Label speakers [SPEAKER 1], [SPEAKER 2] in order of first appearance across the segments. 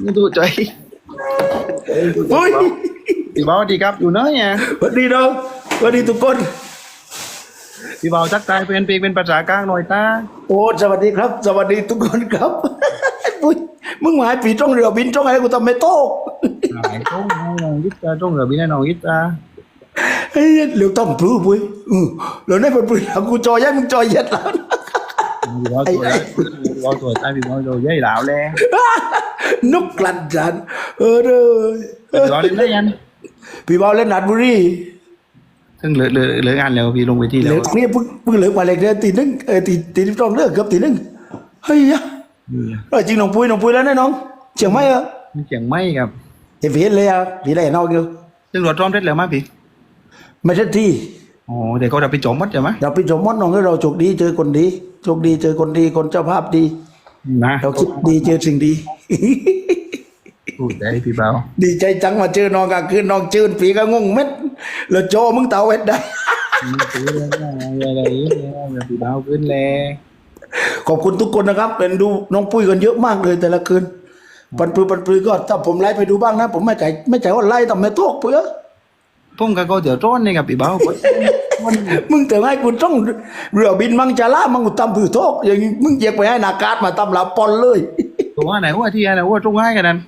[SPEAKER 1] นี่ดูใจ
[SPEAKER 2] เฮ้ย
[SPEAKER 1] พี่เบาดีครับอยู่เนอะเนี่ย
[SPEAKER 2] สวัสดีน้องสวัสดีทุกคน
[SPEAKER 1] พี่เบาทักทายเป็นเพลงเป็นภาษากลางหน่อยตา
[SPEAKER 2] โอ้สวัสดีครับ สวัสดีทุกคนครับอุ๊ยมึงหมายปีตรงเรือบินตรงอะไรกูทำไม่โต๊ะ
[SPEAKER 1] หายตรงน้องยิตาตรงเหรอพี่น้องยิตา
[SPEAKER 2] เฮ้ยเร็วต้องพลื้ปุ้ยอือแล้วในเป็นปุ้ยหลังกูจอยยัดมึงจอยยัดแล้วนะ
[SPEAKER 1] พี่เบาตัวพี่เบาตัวตาพี่เบาตัวใหญ่หลาวเลย
[SPEAKER 2] นกกลั่นจันเออเด้อ
[SPEAKER 1] พี่เบาเล่นได้ยัง
[SPEAKER 2] พี่เบาเล่นนัดบุรี
[SPEAKER 1] ซึ่งเหลือเหลือเหลืองานแล้วพี่ลงไปที่แล้ว
[SPEAKER 2] อนี่เพิ่งเพิ่งเหลือกว่าเล็กเดือนตีหนึงเออตีตีที่ตรงเลิกเกือบตีหนึงเฮ้ยอะเออจริงน้องปุ้ยน้องปุ้ยแล้วน่น้องเชียงใหม่เหรอ
[SPEAKER 1] เสียงไม่ครับ
[SPEAKER 2] เห็นเห็นเลยอะพี่ได้นอกอยู่
[SPEAKER 1] ซึ่งรถร้อมเร็จแล้วมั้ยพี่
[SPEAKER 2] ไม่ใช่ที่
[SPEAKER 1] อ๋อเดี๋ยวเขาจะไปจมมัดใช่ไหม
[SPEAKER 2] เราไปชมมดน้องให้เราโชคดีเจอคนดีโชคดีเจอคนดีคนเจ้าภาพดี
[SPEAKER 1] นะ
[SPEAKER 2] เราคิดดีเจอสิ่งดี
[SPEAKER 1] พูดได้พี่เบา
[SPEAKER 2] ดีใจจังมาเจอน้องกลางคืนน้องจืนปีก็งงเม็ดแล้วโจมึงเตาเวทได้
[SPEAKER 1] ซื้อแล้วอะไรอย่างพี่เบาขึ้นแล้ว
[SPEAKER 2] ขอบคุณทุกคนนะครับ เป็นดูน้องปุ้ยกันเยอะมากเลยแต่ละคืนปันปลือปันปลือก็ถ้าผมไล่ไปดูบ้างนะ ผมไม่ใจไม่ใจว่าไล่ทำไม่โตกเพื่อ
[SPEAKER 1] ผมก็ก็เดี๋ยวร้อนนี่กับพี่เบา
[SPEAKER 2] มึงแต่ให้กูต้องเรือบินมังจะล่ามังกูตำผือโตกอย่างนี้มึงเหยียบไปให้นากาศมาตำลาปอนเลย
[SPEAKER 1] ตัวไหนว่าที่ไหนว่าตรงง่ายกันนั้น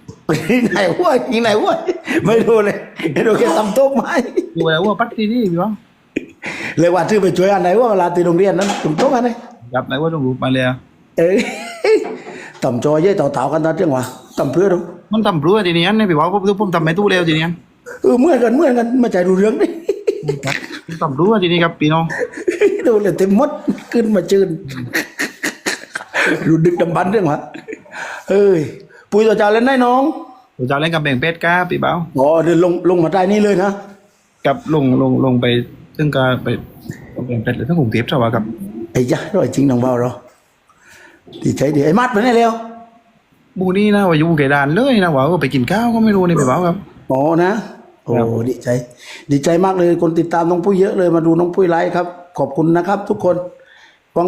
[SPEAKER 2] ที่ไหนวะที่ไหนวะไม่รู้เลยไม่รู้แค่ตำโต๊ะไม้
[SPEAKER 1] ดูแล้วว่าปัดที่นี่พี่เบา
[SPEAKER 2] เลยว่าชื่อไปช่วยอันไหนว่าเวลาตีโรงเรียนนั้นตรงโต๊ะอันไหน
[SPEAKER 1] กับไหนว่าต้องรูปมาเลย
[SPEAKER 2] เอ้ยต่ำจอยเย่ต่อเต่ากันตาเจ้งวะต่ำเพื่อดู
[SPEAKER 1] มันทำรู้ทีนี้นี่พี่เบาผมผมทำไม่ตู้เร็วทีนี้
[SPEAKER 2] เออเหมื่อนกันเหมื่อนกันมาใจรู้เรื่องนี่
[SPEAKER 1] ทำรู้ทีนี้ครับพี่น้อง
[SPEAKER 2] ดูเลยเต็มหมดขึ้นมาจืนรู้ดึกดำบันเรื่องวะเอ้ยปุยต่อจ่าเล่นได้น้อง
[SPEAKER 1] ผมจะเล่นกับแบ่งเป็ดก้าพี่เบา
[SPEAKER 2] อ๋อเดินลงลงมาใต้นี่เลยนะ
[SPEAKER 1] กับลงลงลงไปซึ่งก็ไปแบ่งเป็ดหรือทั้งกรุงเทพใช่ไหมครับ
[SPEAKER 2] ไอ้ยะร้อยจริงน้องเบาเราดีใจดีไอ้มัดไปไหนแล้ว
[SPEAKER 1] บูนี่นะว่าอยู่เกดานเลยนะว่าไปกินข้าวก็ไม่รู้นี่พี่เบาครับ
[SPEAKER 2] อ๋อนะ โอ้
[SPEAKER 1] ครับ
[SPEAKER 2] ดีใจ ดีใจมากเลยคนติดตามน้องปุ้ยเยอะเลยมาดูน้องปุ้ยไลฟ์ครับ ขอบคุณนะครับ ทุกคน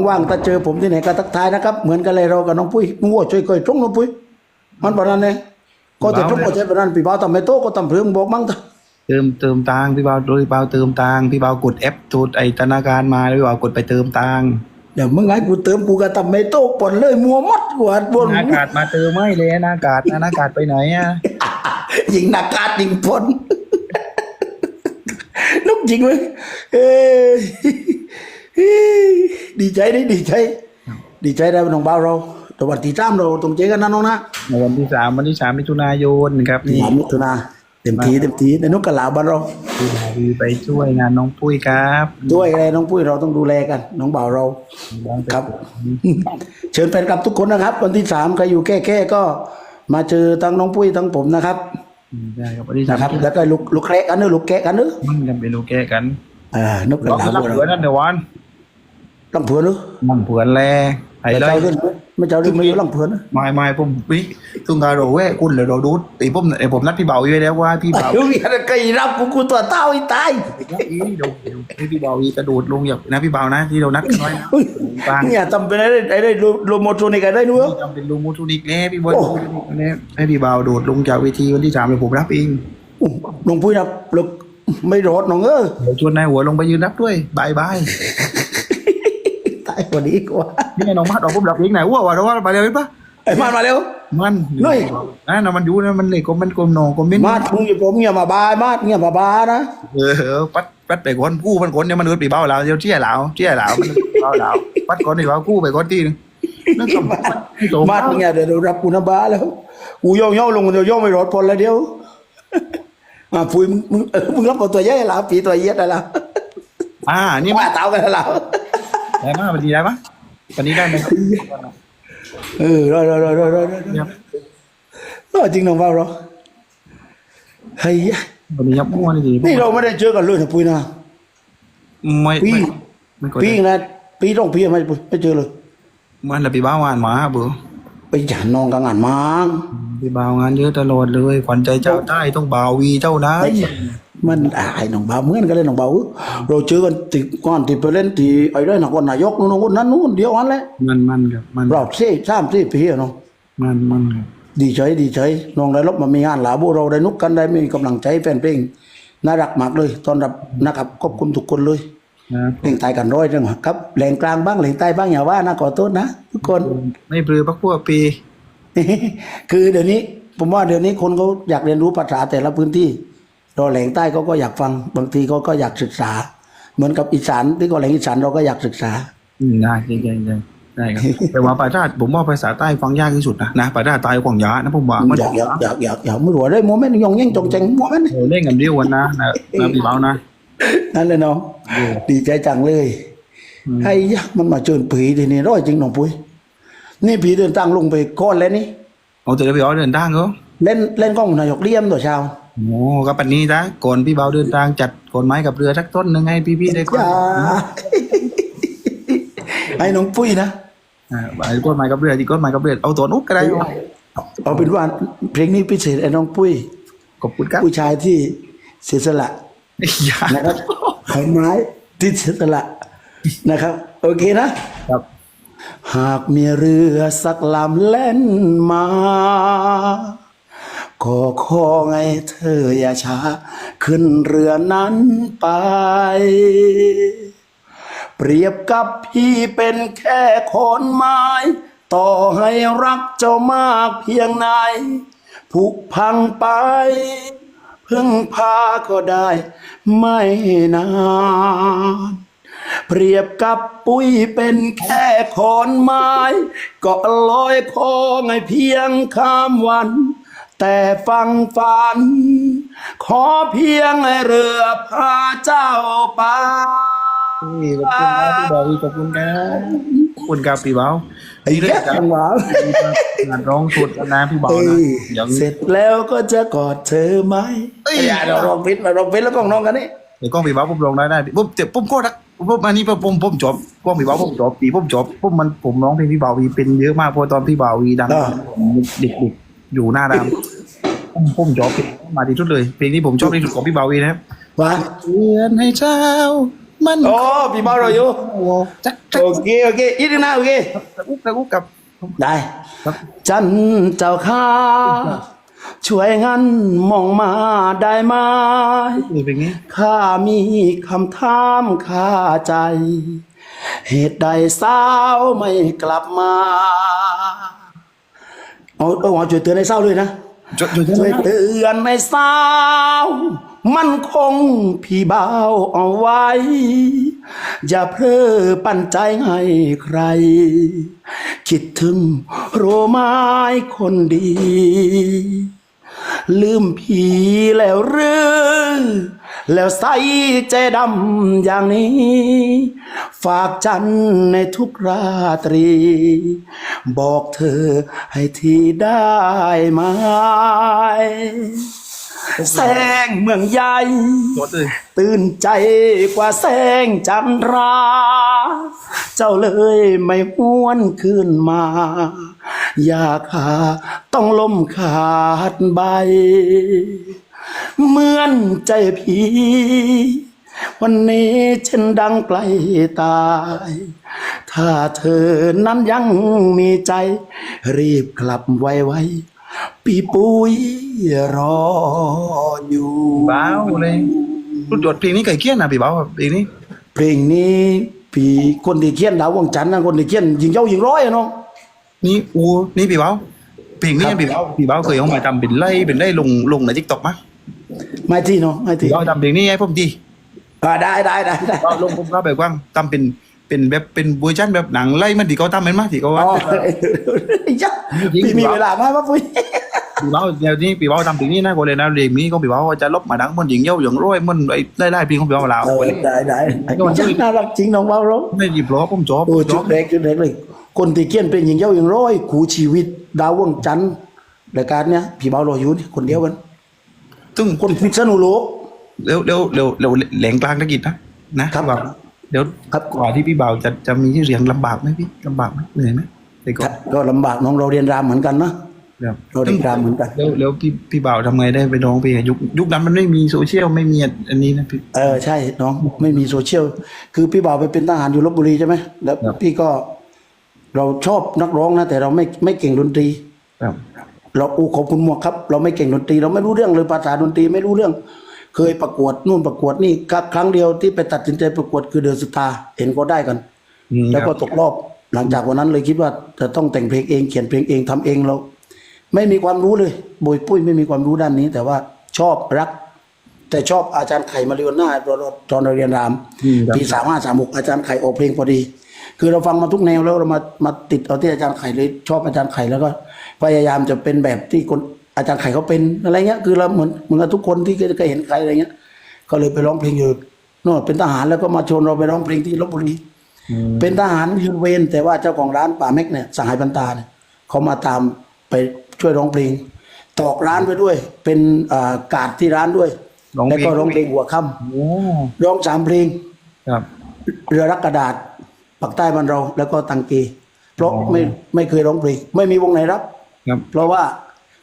[SPEAKER 2] ว่างๆถ้าเจอผมที่ไหนก็ทักทายนะครับ เหมือนกันเลยเรากับน้องปุ้ยมึงว่าช่วยก่อยตรงน้องปุ้ยมันปานนั้นเองก็แต่ตรงก็ใช่ปานนั้นพี่บ่าวทำไม่โตก็ทำเพื่องบอกมั่งเถอะ
[SPEAKER 1] เติมเติมตังค์พี่เบาโดยพี่เบาเติมตังค์พี่เบากดแอปตูดไอธนาคารมาแล้วพี่เบากดไปเติมตังค์
[SPEAKER 2] เดี๋ยวมึงให้กูเติมกูก็ทำไม่โตปนเลยมัวมัดกวาดบน
[SPEAKER 1] อากาศมาเติมไม่เลยอากาศอากาศไปไหนอะ
[SPEAKER 2] ยิงหนักกาดยิงพนนก จริงไหมเอ้ยดีใจดิดีใจ ดีใจได้เป็นน้องบ่าวเราแต่วันที่สามเราต้องเจอกันนะน้องนะ
[SPEAKER 1] ในวันที่สามวันที่สามมิถุนายนครับนี่
[SPEAKER 2] สามมิถุนาเต็มทีเต็มทีในนกกระลาบ้านเรา
[SPEAKER 1] พี่บ่าววีไปช่วยงานน้องปุ้ยครับ
[SPEAKER 2] ด้วยอะไรน้องปุ้ยเราต้องดูแลกัน น้องบ่าวเราครับ เชิญแฟนคลับทุกคนนะครับ วันที่สามใครอยู่แค่แค่ก็มาเจอทั้งน้องปุ้ยทั้งผมนะครับ
[SPEAKER 1] ได้ครับวันที่สาม
[SPEAKER 2] นะครับแล้วก็ลูกลูกแคระกันเนอะลูกแกะกันเนอะ
[SPEAKER 1] มันกันไปดูแกกัน
[SPEAKER 2] อ่านกกระ
[SPEAKER 1] เรา
[SPEAKER 2] ลา
[SPEAKER 1] รับ
[SPEAKER 2] บ้าน
[SPEAKER 1] เผื่อ
[SPEAKER 2] เรา
[SPEAKER 1] นั่นเดี๋ยววัน
[SPEAKER 2] ลังเผือนเนอะ
[SPEAKER 1] นั่งเผื่อแลไอ้
[SPEAKER 2] ไม่
[SPEAKER 1] เล
[SPEAKER 2] เจ้ายเรื่อง ไม่เจ้าเรื่องไม่อยู่ลังเผือนนะ
[SPEAKER 1] ไม่ไม่ผมวิตุ้งกาโรเว้คุณเลยเราดูดไอ้ผมไอ้ผมนัดพี่เบาไว้แล้วว่าพี่เบา
[SPEAKER 2] เฮ้ยอะไรไก่รับกูกูตัวเต้าอีตาย
[SPEAKER 1] อีเดี๋ยวให้พี่เบาวีกระโดดลงอย่านะพี่เบานะที่เรานัดกันไว้นะ
[SPEAKER 2] เฮ้ย
[SPEAKER 1] บาง
[SPEAKER 2] เนี่ยทำเป็นไอ้ได้ไอ้ได้โลโลโมโทนิกไอ้ได้นู้น
[SPEAKER 1] จำเป็นลูมูทูนิกแน่พี่บอย
[SPEAKER 2] โอ้
[SPEAKER 1] เนี่ยให้พี่เบาโดดลงจากเวทีวันที่สามเดี๋ยวผมรับเอง
[SPEAKER 2] หลวงปุ้ยนะลูกไม่รอดน้องเออ
[SPEAKER 1] เดี๋ยวชวนนายหัวลงไปยืนรับด้วยบายบาย
[SPEAKER 2] ตายกว่านี้กว่า
[SPEAKER 1] นี่ไงน้องมัดออกผมรับเองไหนว่าว่าเราว่าไปเลยปะ
[SPEAKER 2] ไอ้มาดมาเร็ว
[SPEAKER 1] มัน
[SPEAKER 2] น้อย
[SPEAKER 1] อะนะมันอยู่นะมันเหล็กก็มันกลมหนองกลมมิ้น
[SPEAKER 2] มาดมึงอย่าผมเงียมาบายมาดเงียมาบานะ
[SPEAKER 1] เออปัดปัดไปคนกู้มันคนเนี่ยมันเอือปีเบ้าแล้วเดี๋ยวเชี่ยแล้วเชี่ยแล้วมันเบ้าแล้วปัดคนนี่ว่ากู้ไปคนที่นึงนั่นก็มันโต
[SPEAKER 2] มาดมึงอย่าเดี๋ยวรับกูนะบาแล้วกูย่องย่องลงเดี๋ยวย่องไม่รอดพอแล้วเดียวมาปุ้ยมึงมึงเออมึงรับเอาตัวใหญ่แล้วปีตัวเย็ดแล้ว
[SPEAKER 1] อ่านี่
[SPEAKER 2] นี่
[SPEAKER 1] มา
[SPEAKER 2] มาเต้ากันแล้ว
[SPEAKER 1] ได้มาวันนี้ได้ปะวันนี้ได้ไหม
[SPEAKER 2] เออรอรอรอรอรอรอ
[SPEAKER 1] ร
[SPEAKER 2] อจริงน้องเฝ้าเราเฮ้ย
[SPEAKER 1] วันนี้ยับมั่วนี่ดี
[SPEAKER 2] นี่เราไม่ได้เจอกันเลยนะปุ้ยนะ
[SPEAKER 1] ไม่
[SPEAKER 2] ปีปีนะปีต้องปีไม่ไม่เจอเลย
[SPEAKER 1] มันละปีบ้าวานหมาเบื่อ
[SPEAKER 2] ไปหาน้องกันงานมัง
[SPEAKER 1] ปีบ่าวงานเยอะตลอดเลยขวัญใจเจ้าใต้ต้องบ่าววีเจ้านั้น
[SPEAKER 2] ไอ้มันอายน้องเบาเหมือนกันเลยน้องเบาเราเจอกันติก่อนที่ไปเล่นที่ไอ้ได้นครนายกนู่นนู่นนั้นนู่นเดียวกันแหละ
[SPEAKER 1] มันมันครับมัน
[SPEAKER 2] รอบสี่สามสี่ปีอะเนาะ
[SPEAKER 1] มันมันครับ
[SPEAKER 2] ดีใจดีใจน้องได้รบมามีงานหลาบุเราได้นุกกันได้มีกำลังใจแฟนเพลงน่ารักมากเลยตอนรับนะครับขอบคุณทุกคนเลย
[SPEAKER 1] นะ
[SPEAKER 2] เพลงใต้กันร้อยจังหวะครับแหล่งกลางบ้างแหล่งใต้บ้างอย่าว่านะขอโทษนะทุกคน
[SPEAKER 1] ไม่ปลือพักพวกปี
[SPEAKER 2] คือเดี๋ยวนี้ ผมว่าเดี๋ยวนี้คนเขาอยากเรียนรู้ภาษาแต่ละพื้นที่เราแหล่งใต้เขาก็อยากฟังบางทีเขาก็อยากศึกษา เหมือนกับอีสานที่ก็แหล่งอีสานเราก็อยากศึกษา
[SPEAKER 1] อืมได้จริงจริงได้ครับแต่ว่าภาษาผมว่าภาษาใต้ฟังยากที่สุดนะนะภาษาใต้กว่างยานะผมว่ามัน
[SPEAKER 2] อยากอยากอยากอยากอยากไม่รู้ว่าได้โมเมนต์ยองแย่งจงแจงโมเมนต์
[SPEAKER 1] เล่นกันเดียวกันนะนะนะพี่เบานะ
[SPEAKER 2] นั่นเลยน้องดีใจจังเลยให้ยักษ์มันมาเจิญผีทีนี้ร้อยจริงน้องปุ้ยนี่ผีเดินตั้งลงไปก้อนแล้วนี่
[SPEAKER 1] เอาแต่พี่เบาเดินทางเขา
[SPEAKER 2] เล่นเล่นกล้องนายกเลี่ยมตัวเช้า
[SPEAKER 1] โอ้ก็ปันนี้นะก่อนพี่เบาเดินทางจัดก่อนไม้กับเรือสักต้นหนึ่งให้พี่ๆได้ก่อน
[SPEAKER 2] จ้าให้น้องปุ้ยนะ
[SPEAKER 1] อ่าไอ้ก้อนไม้กับเรือที่ก้อนไม้กับเรือเอาตัวนุ๊กก็ได้
[SPEAKER 2] เอาเป็นว่าเพลงนี้พิเศษไอ้น้องปุ้ย
[SPEAKER 1] ขอบคุณครับ
[SPEAKER 2] ผู้ชายที่เสียสละ
[SPEAKER 1] อย่า
[SPEAKER 2] นะครับขอนไม้ที่เสียสละนะครับ โอเคนะ
[SPEAKER 1] ครับ
[SPEAKER 2] หากมีเรือสักลำแล่นมาก็ขอไงเธออย่าช้า ขึ้นเรือนั้นไป เปรียบกับพี่เป็นแค่ขอนไม้ ต่อให้รักเจ้ามากเพียงไหนผุพังไป พึ่งพาก็ได้ ไม่นาน เปรียบกับปุ้ยเป็นแค่ขอนไม้ก็ลอยคอไงเพียงข้ามวัน แต่ฟังฝัน ขอเพียงให้เรือพาเจ้าไป
[SPEAKER 1] ขอบคุณครับพี่เบาขอบคุณครับขอบคุณครับพี่เบา
[SPEAKER 2] ไอ้แก่จังหวะ
[SPEAKER 1] งานร้องสุดนะพี่เบา
[SPEAKER 2] เอ้
[SPEAKER 1] นะ
[SPEAKER 2] ย
[SPEAKER 1] อย่าง
[SPEAKER 2] เสร็จแล้วก็จะกอดเธอไหม
[SPEAKER 1] เอ้ย
[SPEAKER 2] อย่าเราลองพิษมาลองพิษแล้วก็น้องกันนี่
[SPEAKER 1] เดี๋ยวกล้องพี่เบาผมลงได้ได้ผมเจ็บผมก็รักผมอันนี้ผมผมผมจบกล้องพี่เบาผมจบปีผมจบผมมันผมร้องเพลงพี่เบาวีเป็นเยอะมากเพราะตอนพี่เบาวีดังผมเด็กๆอยู่หน้าดำผมผมจบมาที่สุดเลยเพลงนี้ผมชอบที่สุดของพี่เบาวีนะครับ
[SPEAKER 2] ว่า
[SPEAKER 1] เตือนให้เช้า มัน
[SPEAKER 2] โอ้พี่เบาเราอยู่
[SPEAKER 1] จักจัก
[SPEAKER 2] โอเคโอเคอีกนิดนะโอเค
[SPEAKER 1] ตะกุกตะกุกกับ
[SPEAKER 2] ได้
[SPEAKER 1] ครับ
[SPEAKER 2] จันเจ้าข้าช่วยงั้นมองมาได้ไหม
[SPEAKER 1] เพลงนี้
[SPEAKER 2] ข้ามีคำถามข้าใจ เหตุใดสาวไม่กลับมาเอาเอาเอาช่วยเตือนในเศร้าด้วยนะ
[SPEAKER 1] จดจด
[SPEAKER 2] ช่วยเตือนในสาว มันคงพี่เบาเอาไว้ อย่าเพลอปั่นใจให้ใคร คิดถึงโรไม้คนดี ลืมผีแล้วหรือแล้วใส่ใจดำอย่างนี้ ฝากจันในทุกราตรี บอกเธอให้ทีได้ไหม แสงเมืองใหญ่
[SPEAKER 1] จดเลย
[SPEAKER 2] ตื่นใจกว่าแสงจันทรา เจ้าเลยไม่หวนขึ้นมา อยากหาต้องล้มขาดใบ เหมือนใจพี่วันนี้ฉันดังไกลตาย ถ้าเธอนั้นยังมีใจ รีบกลับไวๆ ปีปุยรออยู่
[SPEAKER 1] เบาเลยรู้จดเพลงนี้ไก่เกี้ยนนะพี่เบาเพลงนี้
[SPEAKER 2] เพลงนี้พี่คนที่เขียนดาววงจันทร์นะคนที่เขียนยิงเย้ายิงร้อยอะน้อง
[SPEAKER 1] นี่อูนี่พี่เบาเพลงนี้
[SPEAKER 2] ครับ
[SPEAKER 1] พี่เบาพี่เบาเคยเอามาทำเป็นไล่เป็นไล่ลงลงในทิกตอกมั้ย
[SPEAKER 2] ไม่ที่น้องไม่ที่
[SPEAKER 1] พี่เบาทำเพลงนี้ให้ผมดี
[SPEAKER 2] อ่าได้ได้ได้ได้
[SPEAKER 1] เราลงผมก็แบบว่างทำเป็น เป็นแบบเป็นเวอร์ชันแบบหนังไล่มันที่เขาทำเป็นมั้ยที่เขา
[SPEAKER 2] อ๋
[SPEAKER 1] ว่า
[SPEAKER 2] อยักพี่มีเวลาไหมวะปุ้ย
[SPEAKER 1] พี่เบาเดี๋ยวนี้พี่เบาทำเพลงนี้นะก็เลยนะเพลงนี้ก็พี่เบาจะลบมาดังมันหญิงเย้าอย่างร้อยมันไอ้ไล่ไล่เพลงของพี่เบาเรา
[SPEAKER 2] เออได้ได้ยักน่ารักจริงน้องเบาร้อง
[SPEAKER 1] ไม่หยิบล้อผมจบ
[SPEAKER 2] โอ้จุดเด็กจุดเด็กเลยคนที่เขียนเป็นยิงเย้ายิงร้อยขู่ชีวิต ดาววงจันทร์รายการเนี้ยพี่เบารออยู่นี่คนเดียวกัน
[SPEAKER 1] ซึ่ง
[SPEAKER 2] คนพิษณุโลก
[SPEAKER 1] เร็วเร็วเร็วเร็วแหลงกลางธุรกิจนะนะครับว่าเดี๋ยว
[SPEAKER 2] ครับ
[SPEAKER 1] กว่าที่พี่เบาจะจะมีชื่อเสียงลำบากไหมพี่ลำบากไหมเหนื่อยไหมแต่ก็
[SPEAKER 2] ก็ลำบากน้องเราเรียนรามเหมือนกันนะ
[SPEAKER 1] ครับ
[SPEAKER 2] เราเรียนรามเหมือนกัน
[SPEAKER 1] แล้วแล้วพี่พี่เบาทำไงได้ไปร้องเพลงอะยุคยุคนั้นมันไม่มีโซเชียลไม่มีอันนี้นะพี่
[SPEAKER 2] เออใช่น้องไม่มีโซเชียลคือพี่บ่าวไปเป็นทหารอยู่ลบบุรีใช่ไหมแล้ว
[SPEAKER 1] ครับ
[SPEAKER 2] พี่ก็ เราชอบนักร้องนะแต่เราไม่ไม่เก่งดนตรี
[SPEAKER 1] ครับ
[SPEAKER 2] เราอูขอบคุณหมวกครับ เราไม่เก่งดนตรี เราไม่รู้เรื่องเลยภาษาดนตรีไม่รู้เรื่อง เคยประกวดนู่นประกวดนี่ครั้งครั้งเดียวที่ไปตัดสินใจประกวดคือเดือนสุตาเห็นก็ได้กัน
[SPEAKER 1] อืม
[SPEAKER 2] แล้วก็
[SPEAKER 1] ครับ
[SPEAKER 2] ตกรอบหลังจากวันนั้นเลยคิดว่าจะต้องแต่งเพลงเองเขียนเพลงเองทำเองเราไม่มีความรู้เลยบอยปุ้ยไม่มีความรู้ด้านนี้ แต่ว่าชอบรัก แต่ชอบอาจารย์ไข่มาริโอน่าตอนตอนเราเรียนราม
[SPEAKER 1] อืมครับ
[SPEAKER 2] ปีสามห้าสามหกอาจารย์ไข่ออกเพลงพอดี คือเราฟังมาทุกแนวแล้วเรามามาติดเอาที่อาจารย์ไข่เลยชอบอาจารย์ไข่แล้วก็พยายามจะเป็นแบบที่คน อาจารย์ไข่เขาเป็นอะไรเงี้ยคือเราเหมือนเหมือนกับทุกคนที่เคยเห็นใครอะไรเงี้ยก็เลยไปร้องเพลงอยู่โน่นเป็นทหารแล้วก็มาชวนเราไปร้องเพลงที่ลบบุรีเป็นทหารยืนเวรแต่ว่าเจ้าของร้านป่าเม็กเนี่ยสหายบันตาเนี่ยเขามาตามไปช่วยร้องเพลง ตอกร้านไปด้วย เป็นอ่ากาดที่ร้านด้วย
[SPEAKER 1] ร้องเพลง
[SPEAKER 2] แล้วก็ร้องเพลงหัวค่
[SPEAKER 1] โอ้ำ
[SPEAKER 2] ร้องสามเพลง
[SPEAKER 1] ครับ
[SPEAKER 2] เรือรักกระดาษปักใต้บ้านเราแล้วก็ตังเกเพราะ
[SPEAKER 1] อ๋อ
[SPEAKER 2] ไม่ไม่เคยร้องเพลงไม่มีวงไหนรับ
[SPEAKER 1] ครับ
[SPEAKER 2] เพราะว่า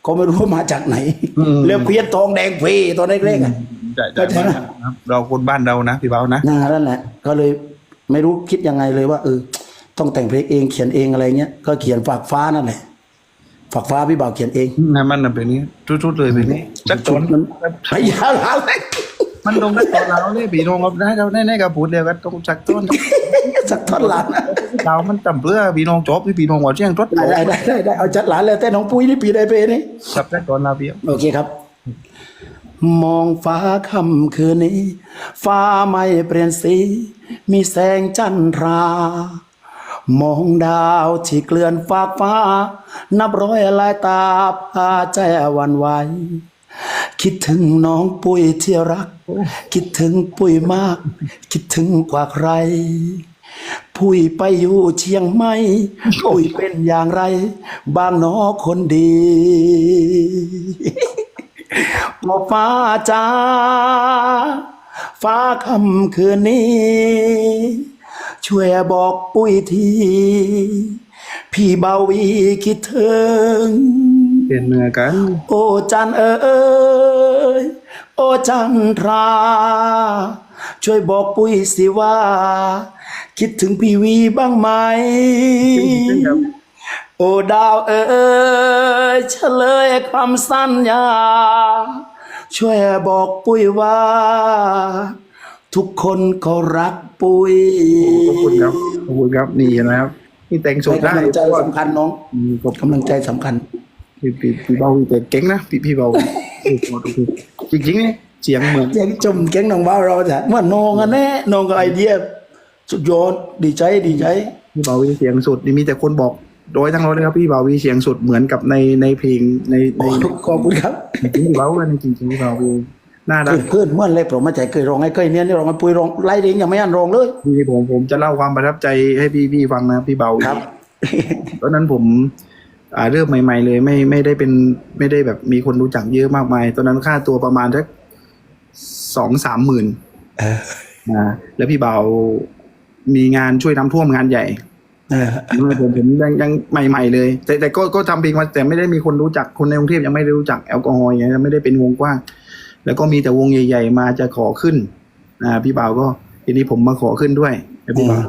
[SPEAKER 2] เขาไม่รู้ว่ามาจากไหน
[SPEAKER 1] อืม
[SPEAKER 2] แล้วเพี้ยนทองแดงเพตอนแรกๆอะ
[SPEAKER 1] ใช่
[SPEAKER 2] ก็
[SPEAKER 1] ใช่
[SPEAKER 2] ใช่
[SPEAKER 1] ครับเราคนบ้านเรานะพี่เบานะ
[SPEAKER 2] นั่นแหละ ก็เลยไม่รู้คิดยังไงเลยว่าเออต้องแต่งเพลงเองเขียนเองอะไรเงี้ยก็เขียนฝากฟ้านั่นแหละฝากฟ้าพี่บ่าวเขียนเอง
[SPEAKER 1] นะมันน่ะเป็นนี้ทุดๆเลยเป็นนี้จักตอน
[SPEAKER 2] มันพยาลาเลย
[SPEAKER 1] มันตรงนั้นตอนเราเลยพี่น้องกับได้เราแน่ๆกับพูดเดียวกันตรงจักต้น
[SPEAKER 2] สักท่อนหลานนะ
[SPEAKER 1] เรามันจำเพื่อพี่น้องจบพี่น้องหัวเชียงทด
[SPEAKER 2] ได้ได้ได้ได้ได้เอาจัดหลานเลยแต่น้องปุ้ยนี่ปีได้เพนี่
[SPEAKER 1] จับได้ตอนเราพี่
[SPEAKER 2] โอเคครับ มองฟ้าค่ำคืนนี้ ฟ้าไม่เปลี่ยนสี มีแสงจันทรามองดาวที่เกลื่อนฟากฟ้า นับร้อยลายตาพาใจหวันไหวคิดถึงน้องปุ้ยที่รัก คิดถึงปุ้ยมาก คิดถึงกว่าใคร ปุ้ยไปอยู่เชียงใหม่ปุ้ยเป็นอย่างไร บางหนอคนดีโอ้ฟ้าจ้าฟ้าคำคืนนี้ ช่วยบอกปุ้ยที พี่เบาวีคิดถึง
[SPEAKER 1] เป็นเนื้อกัน
[SPEAKER 2] โอ้จันเอ๋ยโอ้จันทรา ช่วยบอกปุ้ยสิว่า คิดถึงพี่วีบ้างไหม
[SPEAKER 1] ครับ
[SPEAKER 2] โอ้ดาวเอ๋ยเฉลยคำสัญญา ช่วยบอกปุ้ยว่า ทุกคนเขารักปุ้ย
[SPEAKER 1] ขอบคุณครับขอบคุณครับนี่นะครับนี่แต่งสดได้
[SPEAKER 2] กำลังใจสำคัญน้อง
[SPEAKER 1] อืมขอบ
[SPEAKER 2] กำลังใจสำคัญ
[SPEAKER 1] พี่พี่พี่เบาแต่เก่งนะพี่พี่เบาโอ้โหโอเคจริงๆเนี่ย เสียงเหมือน
[SPEAKER 2] ยังจมแก๊งน้องบ้าวเราจ้ะเมื่อนองอันแน่นองกับไอเดีย สุดยอดดีใจดีใจ
[SPEAKER 1] พี่เบาวีเสียงสุดนี่มีแต่คนบอกโดยทั้งรถเลยครับพี่เบาวีเสียงสุดเหมือนกับในในเพลงในใน
[SPEAKER 2] ขอบคุณครับ
[SPEAKER 1] จริงๆพี่เบากันจริงๆพี่เบาวีน่ารั
[SPEAKER 2] เกิ
[SPEAKER 1] ก
[SPEAKER 2] ดเกิดเมื่อไรผมมาใจเคยร้องไอ้เคยเนี่ยนี่ร้องไอ้ปุยร้องไล่เด้งยังไม่อันร้องเลย
[SPEAKER 1] พี่ผมผมจะเล่าความประทับใจให้พี่พี่ฟังนะพี่เบาวี
[SPEAKER 2] ครับ
[SPEAKER 1] ตอนนั้นผมอ่าเริ่มใหม่ ๆ เลยไม่ไม่ได้เป็นไม่ได้แบบมีคนรู้จักเยอะมากมาย ตอนนั้นค่าตัวประมาณสัก สองสามหมื่น
[SPEAKER 2] เออ
[SPEAKER 1] นะแล้วพี่เบามีงานช่วยน้ำท่วมงานใหญ่
[SPEAKER 2] เออ
[SPEAKER 1] ผมผมยังยังใหม่ ๆ เลย แต่แต่ก็ก็ทำเพลงมาแต่ไม่ได้มีคนรู้จักคนในกรุงเทพยังไม่ได้รู้จักแอลกอฮอล์อย่างเงี้ยไม่ได้เป็นวงกว้างแล้วก็มีแต่วงใหญ่ ๆ มาจะขอขึ้นอ่าพี่บ่าวก็ทีนี้ผมมาขอขึ้นด้วยแล้วพี่บ่าว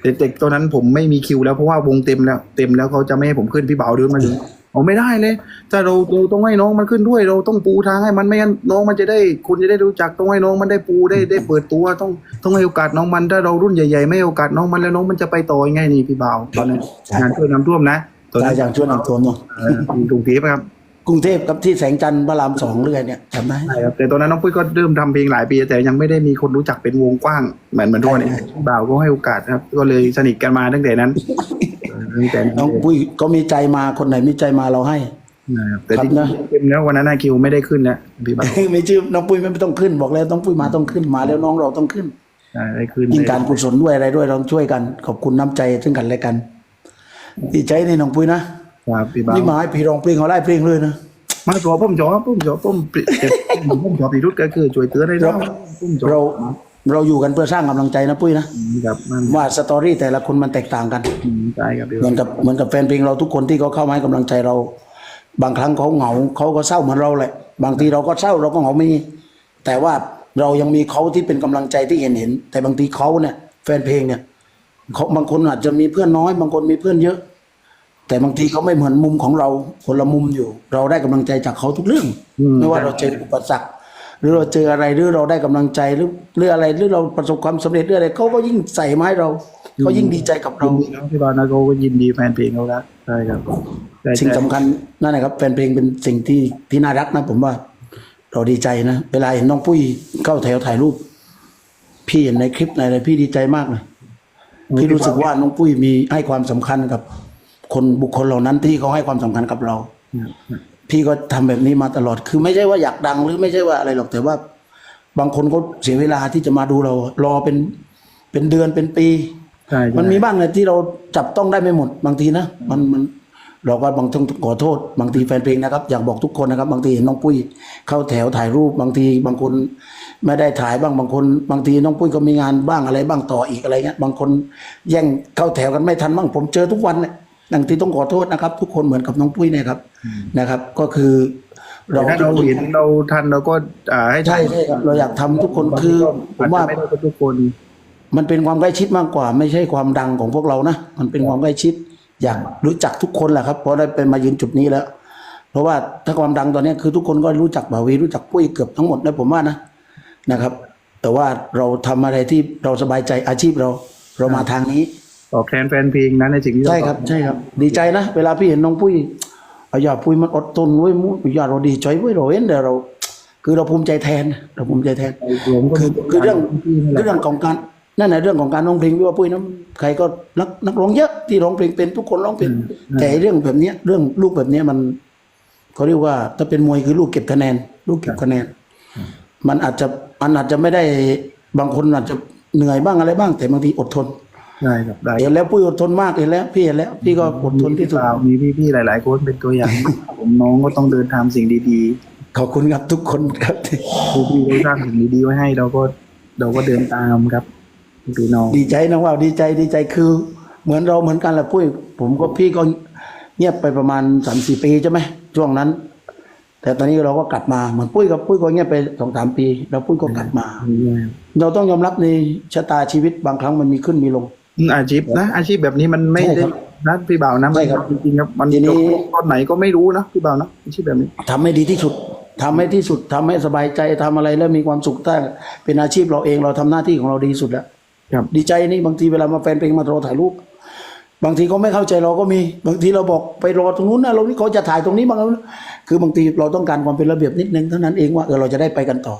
[SPEAKER 1] แต่แต่ตอนนั้นผมไม่มีคิวแล้วเพราะว่าวงเต็มแล้ว เต็มแล้วเขาจะไม่ให้ผมขึ้นพี่บ่าวเดินมาถึง โอ้ไม่ได้เลย ถ้าเราเราต้องให้น้องมันขึ้นด้วย เราต้องปูทางให้มันไม่งั้นน้องมันจะได้คุณจะได้รู้จักต้องให้น้องมันได้ปูได้ได้เปิดตัวต้องต้องให้โอกาสน้องมันถ้าเรารุ่นใหญ่ๆ ไม่ให้โอกาสน้องมันแล้วน้องมันจะไปต่อยังไงนี่พี่บ่าวตอนนั้นงานช่วยน้ำท่วมนะตอน
[SPEAKER 2] ตา
[SPEAKER 1] นั้น
[SPEAKER 2] อย่างช่วยนำตัวเนาะ
[SPEAKER 1] เอ่อกรุงเทพครับ
[SPEAKER 2] กรุงเทพกับที่แสงจันทร์พระรามสองเรื่อยเนี่ยจำได้
[SPEAKER 1] ใช่ครับแต่ตอนนั้นน้องปุ้ยก็เริ่มทำเพลงหลายปีแต่ยังไม่ได้มีคนรู้จักเป็นวงกว้างเหมือนเหมือนทุกวันนี้บ่าวก็ให้โอกาสครับ ก็เลยสนิทกันมาตั้งแต่นั้นตั้ง แต่นั้น
[SPEAKER 2] น้องปุ้ยก็มีใจมาคนไหนมีใจมาเราให้
[SPEAKER 1] นะครับแต่ที่
[SPEAKER 2] ครับนะ
[SPEAKER 1] เต็มแล้ววันนั้นนาคิวไม่ได้ขึ้นนะพี่บ่าว
[SPEAKER 2] ไม่ชื่อน้องปุ้ยไม่ต้องขึ้น บอกแล้วน้องปุ้ยมาต้องขึ้นมาแล้วน้องเราต้องขึ้น
[SPEAKER 1] ใช่ได้ขึ้น
[SPEAKER 2] ยิ่งการกุศลด้วยอะไรด้วยเราช่วยกัน ขอบคุณน้ำใจซึ่งกันและกันดีใจในน้องปุ้ยนะครับ
[SPEAKER 1] พี่บ่าว
[SPEAKER 2] นี่มาให้พี่ร้องเพลงเขาไล่เพลงเลยนะ
[SPEAKER 1] มาตัวผมจอบผมจอบผมเปลี่ยนผมจอบพี่รุดก็คือช่วยเตือนได้แล้วผมจอบ
[SPEAKER 2] เรา เราอยู่กันเพื่อสร้างกำลังใจนะปุ้ยนะ
[SPEAKER 1] ครับมัน
[SPEAKER 2] ว่าสตอรี่แต่ละคนมันแตกต่างกัน
[SPEAKER 1] ใช่ครับพี่
[SPEAKER 2] เหมื
[SPEAKER 1] บ่า
[SPEAKER 2] อ
[SPEAKER 1] วน
[SPEAKER 2] กับเหมือนกับแฟนเพลงเราทุกคนที่เขาเข้ามาให้กำลังใจเรา บางครั้งเขาเหงาเขาก็เศร้าเหมือนเราแหละ บางทีเราก็เศร้าเราก็เหงาไม่มีแต่ว่าเรายังมีเขาที่เป็นกำลังใจที่เห็นเห็น แต่บางทีเขาเนี่ย แฟนเพลงเนี่ยเขาบางคนอาจจะมีเพื่อนน้อย บางคนมีเพื่อนเยอะ แต่บางทีเขาไม่เหมือนมุมของเราคนละมุมอยู่ เราได้กำลังใจจากเขาทุกเรื่อง
[SPEAKER 1] อืม
[SPEAKER 2] ไม่ว่าเราเจออุปสรรคห รือเราเจออะไรหรือเราได้กำลังใจหรือหรืออะไรหรือเราประสบความสำเร็จหรืออะไรเขาก็ยิ่งใส่มาให้เราเขายิ่งดีใจกับเรา
[SPEAKER 1] ยินดีนะพี่บาวนะเขาก็ยินดีแฟนเพลงเขาแล้วใช่ครับใช่
[SPEAKER 2] สิ่ง
[SPEAKER 1] ใช่
[SPEAKER 2] สำคัญนั่นแหละครับแฟนเพลงเป็นสิ่งที่ที่น่ารักนะผมว่า เราดีใจนะเวลาเห็นน้องปุ้ยเข้าแถวถ่ายรูป พี่เห็นในคลิปในอะไรพี่ดีใจมากเลยพี่รู้สึกว่าน้องปุ้ยมีให้ความสำคัญกับ คนบุคคลเหล่านั้นที่เขาให้ความสำคัญกับเรา พี่ก็ทำแบบนี้มาตลอด คือไม่ใช่ว่าอยากดังหรือไม่ใช่ว่าอะไรหรอกแต่ว่า บางคนก็เสียเวลาที่จะมาดูเรารอเป็นเป็นเดือนเป็นปี
[SPEAKER 1] ใช่ใช่
[SPEAKER 2] มันมีบ้างเลยที่เราจับต้องได้ไม่หมดบางทีนะมันมันเราก็บางต้องขอโทษ บางทีแฟนเพลงนะครับ อยากบอกทุกคนนะครับ บางทีเห็นน้องปุ้ยเข้าแถวถ่ายรูป บางทีบางคนไม่ได้ถ่ายบ้างบางคน บางทีน้องปุ้ยก็มีงานบ้างอะไรบ้างต่ออีกอะไรเงี้ยบางคนแย่งเข้าแถวกันไม่ทันบ้างผมเจอทุกวันเนี่ย บางทีต้องขอโทษนะครับ ทุกคนเหมือนกับน้องปุ้ยเนี่ยครับนะครับ ก็คือ
[SPEAKER 1] แต่ถ้าเราเห็นเราทันเราก็อ่าให้
[SPEAKER 2] ใช่ใช่ครับเราอยากทำทุกคนคือผมว่า
[SPEAKER 1] อาจจะไม่ได้กับทุกคน
[SPEAKER 2] มันเป็นความใกล้ชิดมากกว่า ไม่ใช่ความดังของพวกเรานะมันเป็นความใกล้ชิด อยากรู้จักทุกคนแหละครับเพราะได้เป็นมายืนจุดนี้แล้ว เพราะว่าถ้าความดังตอนนี้คือทุกคนก็รู้จักบ่าวีรู้จักปุ้ยเกือบทั้งหมดนะผมว่านะนะครับ แต่ว่าเราทำอะไรที่เราสบายใจอาชีพเรา เรามาทางนี้
[SPEAKER 1] ตอบแทนแฟนเพลงนั้นในสิ่งที่เา
[SPEAKER 2] ใช่ครับ ใช่ครับ ดีใจนะ เวลาพี่เห็นน้องปุ้ยเอาอย่าปุ้ยมันอดทนเว้ยมุ้ยอย่าเราดีใจเว้ยเราเห็นแต่เรา คือเราภูมิใจแทน เราภูมิใจแทน
[SPEAKER 1] ผมก็
[SPEAKER 2] คือคือเรื่อง
[SPEAKER 1] ที่นี่แหละ
[SPEAKER 2] เรื่องของการนั่นแหละเรื่องของการร้องเพลงพี่ว่าปุ้ยนะใครก็นักนักร้องเยอะที่ร้องเพลงเป็นทุกคนร้องเป็น แต่เรื่องแบบเนี้ยเรื่องลูกแบบเนี้ยมันเขาเรียกว่าถ้าเป็นมวยคือลูกเก็บคะแนน ลูกเก็บคะแนน มันอาจจะมันอาจจะไม่ได้บางคนอาจจะเหนื่อยบ้างอะไรบ้าง แต่บางทีอดทน
[SPEAKER 1] ใช่ครับได้
[SPEAKER 2] เห็นแล้วปุ้ยอดทนมากเห็นแล้ว พี่เห็นแล้ว พี่ก็อดทนที่สุด
[SPEAKER 1] มีพี่ๆหลาย ๆ คนเป็นตัวอย่าง ผมน้องก็ต้องเดินทำสิ่งดี
[SPEAKER 2] ขอบคุณครับทุกคนครับที่
[SPEAKER 1] ๆพี่ๆเขาสร้างสิ่งดีๆไว้ให้เราก็เราก็เดินตามครับพี่น้อง
[SPEAKER 2] ดีใจนะว่าดีใจดีใจคือ เหมือนเราเหมือนกันแหละปุ้ยผมก็พี่ก็เงียบไปประมาณสามสี่ปีใช่ไหมช่วงนั้น แต่ตอนนี้เราก็กลับมาเหมือนปุ้ยกับปุ้ยก็เงียบไปสองสามปี แล้วปุ้ยก็กลับมา เราต้องยอมรับในชะตาชีวิตบางครั้งมันมีขึ้นมีลง
[SPEAKER 1] อาชีพนะอาชีพแบบนี้มันไม่
[SPEAKER 2] ใช่
[SPEAKER 1] ได้
[SPEAKER 2] ครับ
[SPEAKER 1] นะพี่บ่าวนะ
[SPEAKER 2] ใช่ครับ
[SPEAKER 1] จริงๆครับมัน
[SPEAKER 2] ทีนี้
[SPEAKER 1] ตอนไหนก็ไม่รู้นะพี่บ่าวนะอาชีพแบบนี้
[SPEAKER 2] ทำให้ดีที่สุดทำให้ที่สุดทำให้สบายใจทำอะไรแล้วมีความสุขถ้าเป็นอาชีพเราเองเราทำหน้าที่ของเราดีที่สุดแล้ว
[SPEAKER 1] ครับ
[SPEAKER 2] ดีใจนี่บางทีเวลามาแฟนเพลงมารอถ่ายรูปบางทีเขาไม่เข้าใจเราก็มี บางทีเราบอกไปรอตรงนู้นนะเรานี่เขาจะถ่ายตรงนี้บางคือบางทีเราต้องการความเป็นระเบียบนิดนึงเท่านั้นเองว่าเออเราจะได้ไปกันต่อ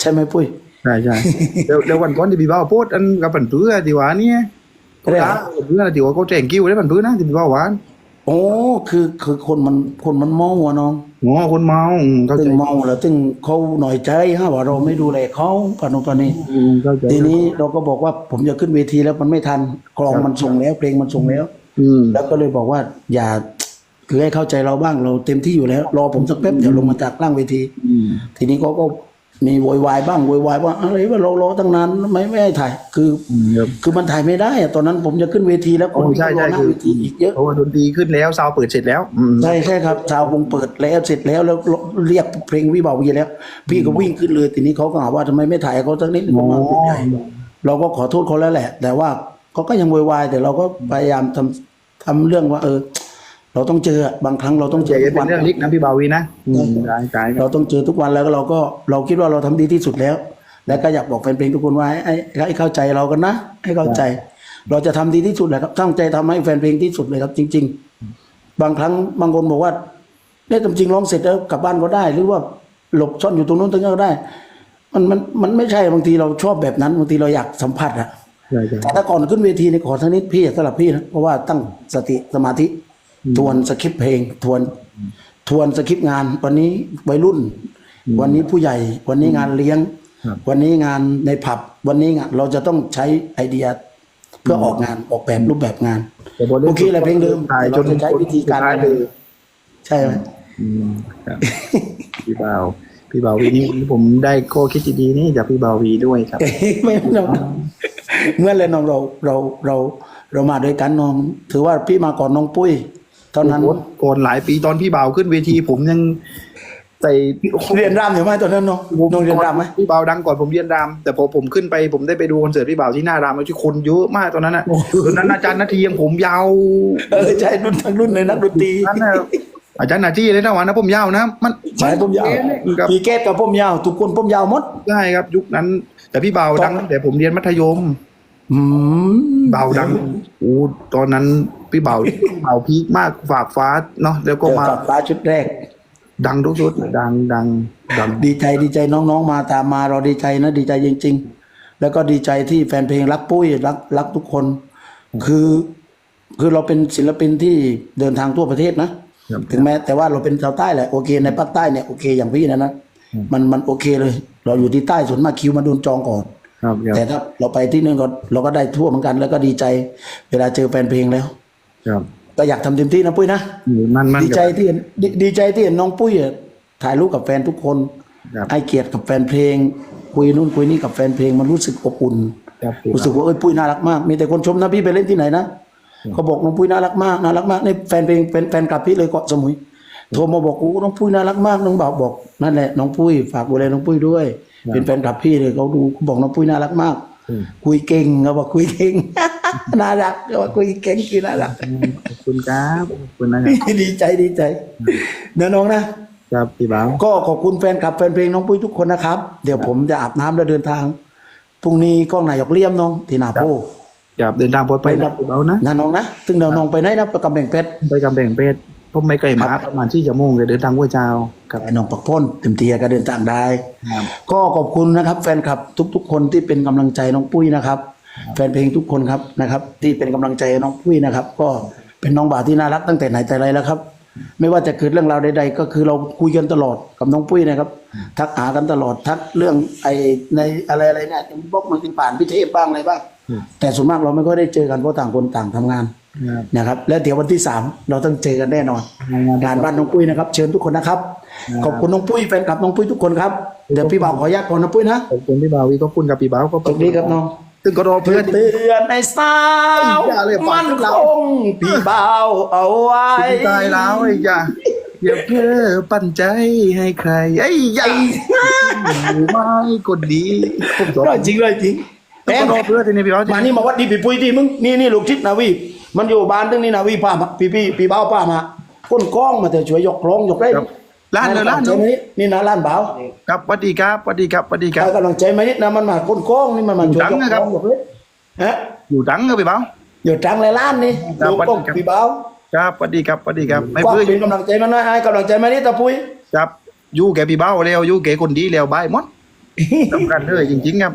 [SPEAKER 2] ใช่ไหมปุ้ย
[SPEAKER 1] ใช่ใช่เดี๋ยวเดี๋ยววันก่อนที่พี่บ่าวโพสต์อันกับปันเพื่อที่ว่าเนี่ย
[SPEAKER 2] ไม่ได้เหรอ
[SPEAKER 1] เพื่อที่ว่าเขาแจ้งกิ้วได้ปันเพื่อนะที่พี่บ่าวว่า
[SPEAKER 2] โอ้คือคือคนมันคนมันเมาหัวน้อง
[SPEAKER 1] หัวคนเมาอืมเข้า
[SPEAKER 2] ตึ
[SPEAKER 1] ใจ
[SPEAKER 2] งเมาแล้วตึงเขาหน่อยใจฮะว่าเราไม่ดูแลเขาปานนปานนี้
[SPEAKER 1] อืมเข้าใจ
[SPEAKER 2] ทีนี้เราก็บอกว่าผมจะขึ้นเวทีแล้วมันไม่ทันกลองมันส่งแล้วเพลงมันส่งแล้ว
[SPEAKER 1] อืม
[SPEAKER 2] แล้วก็เลยบอกว่า อย่าคือให้เข้าใจเราบ้างเราเต็มที่อยู่แล้ว รอผมสักแป๊บเดี๋ยวลงมาจากล่างเวที
[SPEAKER 1] อืม
[SPEAKER 2] ทีนี้เขาก็ มีโวยวายบ้างโวยวายว่าอะไรว่าเรารอตั้งนานไม่ไม่ให้ถ่าย คือ
[SPEAKER 1] อืมครับ
[SPEAKER 2] คือมันถ่ายไม่ได้อะตอนนั้นผมจะขึ้นเวทีแล้วค
[SPEAKER 1] โอ้
[SPEAKER 2] นที่
[SPEAKER 1] ใช่
[SPEAKER 2] ร
[SPEAKER 1] ใช่
[SPEAKER 2] อหน้า
[SPEAKER 1] คือ
[SPEAKER 2] เวทีอีกเยอะ
[SPEAKER 1] เพราะว่าดนตรีขึ้นแล้วซาวเปิดเสร็จแล้วอืม
[SPEAKER 2] ใช่ใช่ครับชาววงเปิดแล้วเสร็จแล้วแล้วเรียกเพลงวิบากวีแล้ว พี่ก็วิ่งขึ้นเลยทีนี้เขาก็หาว่าทำไมไม่ถ่ายเขาสักนิดหนึ่งประมาณเป็นใหญ่เราก็ขอโทษเขาแล้วแหละ แต่ว่าเขาก็ยังโวยวายแต่เราก็พยายามทำทำเรื่องว่า เออ เราต้องเจอบางครั้งเราต้องเจ
[SPEAKER 1] เจ๋
[SPEAKER 2] อ
[SPEAKER 1] เป็
[SPEAKER 2] ทุกวัน
[SPEAKER 1] นเรื่องลิกนะพี่บาวีนะอืมได้ได้ค
[SPEAKER 2] เรา
[SPEAKER 1] รับ
[SPEAKER 2] ต้องเจอทุกวันแล้วก็เราก็เราคิดว่าเราทำดีที่สุดแล้ว แล้วก็อยากบอกแฟนเพลงทุกคนว่าให้ให้ให้เข้าใจเรากันนะ ให้เข้าใจ เราจะทำดีที่สุดแหละครับตั้งใจทำให้แฟนเพลงที่สุดเลยครับ จริง ๆ บางครั้งบางคนบอกว่าเนี่ยจริงๆร้องเสร็จแล้วกลับบ้านก็ได้ หรือว่าหลบซ่อนอยู่ตรงนู้นตรงนี้ก็ได้ มันมันมันไม่ใช่บางทีเราชอบแบบนั้นบางทีเราอยากสัมผัสอะ
[SPEAKER 1] ใช่ใช่
[SPEAKER 2] แต่ถ้าก่อนขึ้นเวทีเนี่ยขอสักนิดพี่สำหรับพี่นะเพราะว่าตั้งสติสมาธิ ทวนสคริปต์เพลง ทวนทวนสคริปต์งาน วันนี้วัยรุ่น วันนี้ผู้ใหญ่ วันนี้งานเลี้ยง วันนี้งานในผับ วันนี้งานเราจะต้องใช้ไอเดีย เพื่อออกงานออกแบบรูปแบบงาน
[SPEAKER 1] แต่พอได้
[SPEAKER 2] โอเคแหละเพลงเดิม
[SPEAKER 1] ถ่ายจ
[SPEAKER 2] เรา
[SPEAKER 1] น
[SPEAKER 2] จะใช้วิธีการ
[SPEAKER 1] สุดท้ายเลย
[SPEAKER 2] ใช่ไหม
[SPEAKER 1] อืมครับพี่บ่าวพี่บ่าววีนี่ผมได้ข้อคิดดีๆนี่จากพี่บ่าววีด้วยครับ
[SPEAKER 2] ไม่เราเมื่อเลยน้องเราเราเราเรามาด้วยกันน้อง ถือว่าพี่มาก่อนน้องปุ้ย เท่านั้น
[SPEAKER 1] ก่อนหลายปีตอนพี่บ่าวขึ้นเวทีผมยังใส่พี่
[SPEAKER 2] เรียนรำอยู่ไหมตอนนั้นน้องน้องเรียนรำไหม
[SPEAKER 1] พี่เบาดังก่อนผมเรียนรำแต่พอผมขึ้นไปผมได้ไปดูคอนเสิร์ตพี่เบาที่หน้ารำแล้วที่คนเยอะมากตอนนั้นน่ะตอนนั้นอาจารย์นาทียังผมยาว
[SPEAKER 2] เออใช่รุ่นทั้งรุ่นเลยนักดนตรี
[SPEAKER 1] นั่นน่ะอาจารย์นาทีเลยนะวันนะผมยาวนะ มัน
[SPEAKER 2] ใช่ผมยาว
[SPEAKER 1] ครับ
[SPEAKER 2] พี่แก้กับผมยาว ทุกคนผมยาวหมด
[SPEAKER 1] ใช่ครับ ยุคนั้น แต่พี่เบาดังตั้งแต่ผมเรียนมัธยม
[SPEAKER 2] อืม
[SPEAKER 1] เบาดังโอ้ตอนนั้น พี่เบาพี่เบาพีคมากฝากฟ้าเนาะแล้วก็
[SPEAKER 2] เจอ
[SPEAKER 1] มา
[SPEAKER 2] กับฟ้าชุดแรก
[SPEAKER 1] ดังทุกชุดดังดังดัง
[SPEAKER 2] ดีใจดีใจน้องๆมาตามมาเราดีใจนะดีใจจริง ๆ แล้วก็ดีใจที่แฟนเพลงรักปุ้ยรักรักทุกคน คือคือเราเป็นศิลปินที่เดินทางทั่วประเทศนะ
[SPEAKER 1] ครับ
[SPEAKER 2] ถึงแม้แต่ว่าเราเป็นชาวใต้แหละโอเคในภาคใต้เนี่ยโอเคอย่างพี่นะนะมันมันโอเคเลย เราอยู่ที่ใต้ส่วนมากคิวมาโดนจองก่อน
[SPEAKER 1] ครับครับ
[SPEAKER 2] แต่ถ้าเราไปที่นู่นก็เราก็ได้ทั่วเหมือนกันแล้วก็ดีใจ เวลาเจอแฟนเพลงแล้ว
[SPEAKER 1] ครับ
[SPEAKER 2] ก็อยากทำเต็มที่นะปุ้ยนะ
[SPEAKER 1] มันมัน
[SPEAKER 2] ดีใจที่เห็นดีดีใจที่เห็นน้องปุ้ยอะถ่ายรูปกับแฟนทุกคน
[SPEAKER 1] ครับ
[SPEAKER 2] ให้เกียรติกับแฟนเพลง คุยนู่นคุยนี่กับแฟนเพลงมันรู้สึกอบอุ่น
[SPEAKER 1] ครับ
[SPEAKER 2] รู้สึกว่าเอ้ยปุ้ยน่ารักมาก มีแต่คนชมนะพี่ไปเล่นที่ไหนนะเขาบอกน้องปุ้ยน่ารักมากน่ารักมากในแฟนเพลงเป็นแฟนคลับพี่เลยเกาะสมุยโทรมาบอกโอ้น้องปุ้ยน่ารักมากน้องบ่าวบอกนั่นแหละน้องปุ้ยฝากดูแลน้องปุ้ยด้วย เป็นแฟนคลับพี่เลยเขาดูเขาบอกน้องปุ้ยน่ารักมาก คุยเก่งเขาบอกคุยเก่งน่ารักเขาบอกคุยเก่งคือน่ารัก
[SPEAKER 1] ขอบคุณครับขอบคุณนะครับ
[SPEAKER 2] ดีใจดีใจเดี๋ยวน้องนะ
[SPEAKER 1] ครับพี่บ่าว
[SPEAKER 2] ก็ขอบคุณแฟนคลับแฟนเพลงน้องปุ้ยทุกคนนะครับ เดี๋ยวผมจะอาบน้ำแล้วเดินทางพรุ่งนี้กล้องนายกเลี่ยมน้องที่นาโพ
[SPEAKER 1] ครับเดินทางปลอดภัยนะพี่บ่าวนะ
[SPEAKER 2] นะน้องนะซึ่งเดี๋ยวน้องไปไหนนะประกำแบ่งเพชร
[SPEAKER 1] ไปกำแพงเพชร ผมไม่ไกลมาประมาณที่จะโมงเลยเดินทางห้วยเจ้าครับ
[SPEAKER 2] ไอ้น้องปักพ้นเต็มที่ก็เดินทางได้
[SPEAKER 1] ครับ
[SPEAKER 2] ก็ขอบคุณนะครับ แฟนคลับทุก ๆ คนที่เป็นกำลังใจน้องปุ้ยนะครับ แฟนเพลงทุกคนครับนะครับ ที่เป็นกำลังใจน้องปุ้ยนะครับ ก็เป็นน้องบ่าวที่น่ารักตั้งแต่ไหนแต่ไรแล้วครับ ไม่ว่าจะเกิดเรื่องราวใดๆ ก็คือเราคุยกันตลอดกับน้องปุ้ยนะครับ ทักหากันตลอดทักเรื่องไอในอะไรอะไรเนี่ยบล็อกมันติผ่านพิเทพบ้างอะไรบ้างแต่ส่วนมากเราไม่ค่อยได้เจอกันเพราะต่างคนต่างทำงาน
[SPEAKER 1] ครับ
[SPEAKER 2] นะครับ แล้วเดี๋ยววันที่สามเราต้องเจอกันแน่นอนงานบ้านน้องปุ้ยนะครับ เชิญทุกคนนะครับ ขอบคุณน้องปุ้ยแฟนคลับน้องปุ้ยทุกคนครับเดี๋ยวพี่บ่าวขออนุญาตก่อนนะปุ้ยนะ
[SPEAKER 1] ขอบคุณพี่บ่าววีขอบคุณกับพี่บ่าวขอบ
[SPEAKER 2] ตรงนี้ครับน้อง
[SPEAKER 1] ซึ่งก็รอเพื่อน
[SPEAKER 2] เตือนในสาว
[SPEAKER 1] อย่าเลยฟั
[SPEAKER 2] มั
[SPEAKER 1] ง
[SPEAKER 2] น
[SPEAKER 1] เรา
[SPEAKER 2] คงพี่บ่าวเอาไว้
[SPEAKER 1] ตายแล้วไอ้ยาอย่าเพ้อปั่นใจให้ใคร ไอ้ยาไม่กดดีผมจบ
[SPEAKER 2] ร้อยจริงร้อยจริงแอ
[SPEAKER 1] ก็
[SPEAKER 2] ม
[SPEAKER 1] รอเพื่อนในพี่บ่าว
[SPEAKER 2] มานี่มาวัดดีพี่ปุ้ยที่มึงนี่นี่ลูกทิศนาวี มันอยู่บ้านตึงนี่นาวีป้ามาพี่พี่พี่บ่าวป้ามาก้นกล้องมาแต่ช่วยยกคล้องยกได้
[SPEAKER 1] ร้านเลยร้าน
[SPEAKER 2] ใจไหมนี่นะร้านบ่าว
[SPEAKER 1] ครับสวัสดีครับสวัสดีครับสวัสดีครับ
[SPEAKER 2] ให้กำลังใจไหมนิดนะมันมาก้นกล้องนี่มันมาช่วยย
[SPEAKER 1] ดัง
[SPEAKER 2] ก
[SPEAKER 1] นะ
[SPEAKER 2] ค
[SPEAKER 1] ครับ
[SPEAKER 2] ล้องยกเลยฮะ
[SPEAKER 1] อยู่ดังเหรอพี่บ่าว
[SPEAKER 2] อยู่จังเลยล้านนี่
[SPEAKER 1] ครับ
[SPEAKER 2] ลูกกล้อง
[SPEAKER 1] ครับ
[SPEAKER 2] พี่บ่าว
[SPEAKER 1] ครับสวัสดีครับสวัสดีครับไม่
[SPEAKER 2] ก็
[SPEAKER 1] เพื่อ
[SPEAKER 2] เป็นกำลังใจมันนะให้กำลังใจไหมนี่ตะปุ้ย
[SPEAKER 1] ครับอยู่แกพี่บ่าวแล้วอยู่แกคนดีแล้วบายหมดสำคัญเลยจริงๆครับ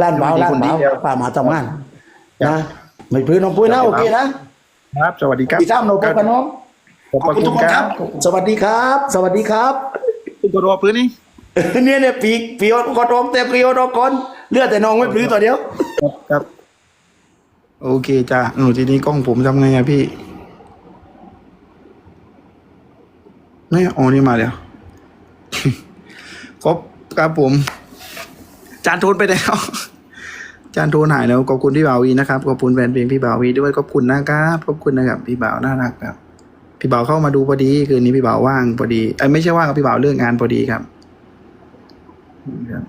[SPEAKER 2] ล้านบ่าว
[SPEAKER 1] อยู่ดี
[SPEAKER 2] ล้าน
[SPEAKER 1] คนดี
[SPEAKER 2] บ่าว
[SPEAKER 1] เดียว
[SPEAKER 2] ป้ามาทำงาน
[SPEAKER 1] ครับ
[SPEAKER 2] นะ ไม่พื้นน้องปุ้ยนะโอเคนะ
[SPEAKER 1] ครับ สวัสดีครับ
[SPEAKER 2] พี่ซ้ำเราพบกันน้อง
[SPEAKER 1] ขอบ
[SPEAKER 2] ขอบคุณ
[SPEAKER 1] คุ
[SPEAKER 2] ทุ
[SPEAKER 1] ณ
[SPEAKER 2] กคน
[SPEAKER 1] ค
[SPEAKER 2] ค
[SPEAKER 1] รั
[SPEAKER 2] รับบสวัสดีครับ สวัสดีครับ
[SPEAKER 1] คุณก็รอเพื่อนนี่
[SPEAKER 2] เนี่ยเนี่ยปีกปีอดก็ตรงแต่ปีอดก่อนเลือดแต่น้องไม่ปลื้อตัวเดียว
[SPEAKER 1] ครับครับ โอเคจ้าหนูทีนี้กล้องผมทำไงอะพี่ไม่อ๋อนี่มาแล้วครบครับผม จานโทนไปแล้ว จานโทนหายแล้วขอบคุณพี่บ่าวีนะครับขอบคุณแฟนเพลงพี่บ่าวีด้วยขอบคุณนะครับขอบคุณนะครับพี่บ่าวน่ารักครับพี่บ่าวเข้ามาดูพอดีคืนนี้พี่บ่าวว่างพอดีไอ้ไม่ใช่ว่างครับพี่บ่าวเรื่องงานพอดีครับครับ